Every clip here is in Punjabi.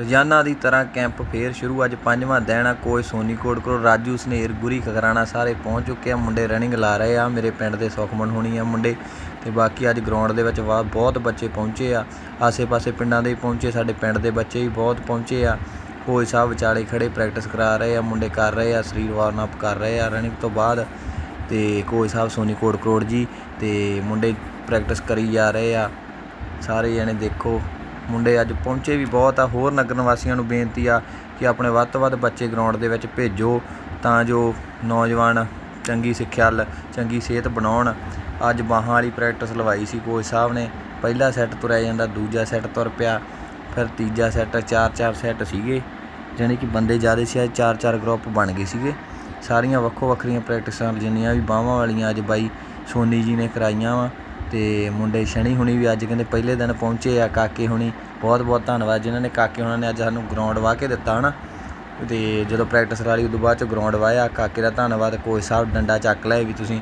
ਰੋਜ਼ਾਨਾ ਦੀ ਤਰ੍ਹਾਂ ਕੈਂਪ ਫੇਰ ਸ਼ੁਰੂ। ਅੱਜ ਪੰਜਵਾਂ ਦਿਨ ਆ ਕੋਚ ਸੋਨੀਕੋਟ ਕੋਲ। ਰਾਜੂ ਸਨੇਰ ਗੁਰੀ, ਖਗਰਾਣਾ ਸਾਰੇ ਪਹੁੰਚ ਚੁੱਕੇ ਆ। ਮੁੰਡੇ ਰਨਿੰਗ ਲਾ ਰਹੇ ਆ। ਮੇਰੇ ਪਿੰਡ ਦੇ ਸੁਖਮਨ ਹੋਣੀ ਆ ਮੁੰਡੇ। ਤੇ ਬਾਕੀ ਅੱਜ ਗਰਾਊਂਡ ਦੇ ਵਿੱਚ ਵਾ- ਬਹੁਤ ਬੱਚੇ ਪਹੁੰਚੇ ਆ। ਆਸੇ-ਪਾਸੇ ਪਿੰਡਾਂ ਦੇ ਪਹੁੰਚੇ, ਸਾਡੇ ਪਿੰਡ ਦੇ ਬੱਚੇ ਵੀ ਬਹੁਤ ਪਹੁੰਚੇ ਆ। ਕੋਚ ਸਾਹਿਬ ਵਿਚਾਲੇ ਖੜੇ ਪ੍ਰੈਕਟਿਸ ਕਰਾ ਰਹੇ ਆ, ਮੁੰਡੇ ਕਰ ਰਹੇ ਆ, ਸਰੀਰ ਵਾਰਨ ਅਪ ਕਰ ਰਹੇ ਆ ਰਨਿੰਗ ਤੋਂ ਬਾਅਦ। ਤੇ ਕੋਚ ਸਾਹਿਬ ਸੋਨੀਕੋਟ ਕਰੋੜ ਜੀ, ਤੇ ਮੁੰਡੇ ਪ੍ਰੈਕਟਿਸ ਕਰੀ ਜਾ ਰਹੇ ਆ। ਸਾਰੇ ਜਣੇ ਦੇਖੋ। ਮੁੰਡੇ ਅੱਜ ਪਹੁੰਚੇ ਵੀ ਬਹੁਤ ਆ। ਹੋਰ ਨਗਰ ਨਿਵਾਸੀਆਂ ਨੂੰ ਬੇਨਤੀ ਆ ਕਿ ਆਪਣੇ ਵੱਧ ਤੋਂ ਵੱਧ ਬੱਚੇ ਗਰਾਊਂਡ ਦੇ ਵਿੱਚ ਭੇਜੋ ਤਾਂ ਜੋ ਨੌਜਵਾਨ ਚੰਗੀ ਸਿੱਖਿਆ ਲ, ਚੰਗੀ ਸਿਹਤ ਬਣਾਉਣ। ਅੱਜ ਬਾਹਾਂ ਵਾਲੀ ਪ੍ਰੈਕਟਿਸ ਲਵਾਈ ਸੀ ਕੋਚ ਸਾਹਿਬ ਨੇ। ਪਹਿਲਾ ਸੈੱਟ ਤੁਰਿਆ ਜਾਂਦਾ, ਦੂਜਾ ਸੈੱਟ ਤੁਰ ਪਿਆ, ਫਿਰ ਤੀਜਾ ਸੈੱਟ ਚਾਰ ਚਾਰ ਸੈੱਟ ਸੀਗੇ। ਜਾਣੀ ਕਿ ਬੰਦੇ ਜ਼ਿਆਦਾ ਸੀ, ਅੱਜ ਚਾਰ ਚਾਰ ਗਰੁੱਪ ਬਣ ਗਏ ਸੀਗੇ। ਸਾਰੀਆਂ ਵੱਖੋ ਵੱਖਰੀਆਂ ਪ੍ਰੈਕਟਿਸਾਂ ਜਿੰਨੀਆਂ ਵੀ ਬਾਹਾਂ ਵਾਲੀਆਂ ਅੱਜ ਬਾਈ ਸੋਨੀ ਜੀ ਨੇ ਕਰਾਈਆਂ ਵਾ। ਤੇ ਮੁੰਡੇ ਸ਼ਨੀ ਹੁਣੀ ਵੀ ਅੱਜ ਕਹਿੰਦੇ ਪਹਿਲੇ ਦਿਨ ਪਹੁੰਚੇ ਆ ਕਾਕੇ ਹੁਣੀ ਬਹੁਤ ਬਹੁਤ ਧੰਨਵਾਦ ਜਿਨ੍ਹਾਂ ਨੇ ਕਾਕੇ ਹੁਣਾਂ ਨੇ ਅੱਜ ਸਾਨੂੰ ਗਰਾਊਂਡ ਵਾਹ ਕੇ ਦਿੱਤਾ ਹਨਾ। ਤੇ ਜਦੋਂ ਪ੍ਰੈਕਟਿਸ ਕਰਾ ਲਈ ਉਦੋਂ ਬਾਅਦ ਚ ਗਰਾਊਂਡ ਵਾਹਿਆ ਕਾਕੇ ਦਾ ਧੰਨਵਾਦ ਕੋਚ ਸਾਹਿਬ ਡੰਡਾ ਚੱਕ ਲਿਆ ਵੀ ਤੁਸੀਂ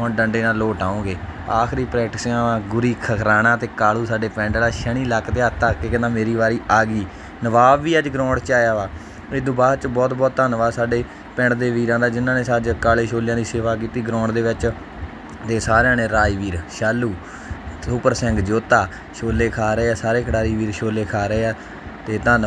ਹੁਣ ਡੰਡੇ ਨਾਲ ਲੋਟ ਆਉਂਗੇ ਆਖਰੀ ਪ੍ਰੈਕਟਿਸਾਂ ਵਾਂ, ਗੁਰੀ ਖਖਰਾਣਾ ਤੇ ਕਾਲੂ ਸਾਡੇ ਪਿੰਡ ਵਾਲਾ ਸ਼ਨੀ ਲੱਕ ਤੇ ਹੱਥ ਧੱਕ ਕੇ ਕਹਿੰਦਾ ਮੇਰੀ ਵਾਰੀ ਆ ਗਈ। ਨਵਾਬ ਵੀ ਅੱਜ ਗਰਾਊਂਡ 'ਚ ਆਇਆ ਵਾ। ਇਸ ਤੋਂ ਬਾਅਦ ਚ ਬਹੁਤ ਬਹੁਤ ਧੰਨਵਾਦ ਸਾਡੇ ਪਿੰਡ ਦੇ ਵੀਰਾਂ ਦਾ ਜਿਨ੍ਹਾਂ ਨੇ ਅੱਜ ਕਾਲੇ ਛੋਲਿਆਂ ਦੀ ਸੇਵਾ ਕੀਤੀ ਗਰਾਊਂਡ ਦੇ ਵਿੱਚ। ਦੇ ਸਾਰਿਆਂ ਨੇ ਰਾਜਵੀਰ ਸ਼ਾਲੂ, ਸੁਪਰ ਸਿੰਘ ਜੋਤਾ, ਛੋਲੇ ਖਾ ਰਹੇ ਆ, ਸਾਰੇ ਖਿਡਾਰੀ ਵੀਰ ਛੋਲੇ ਖਾ ਰਹੇ ਆ ਅਤੇ ਧੰਨਵਾਦ।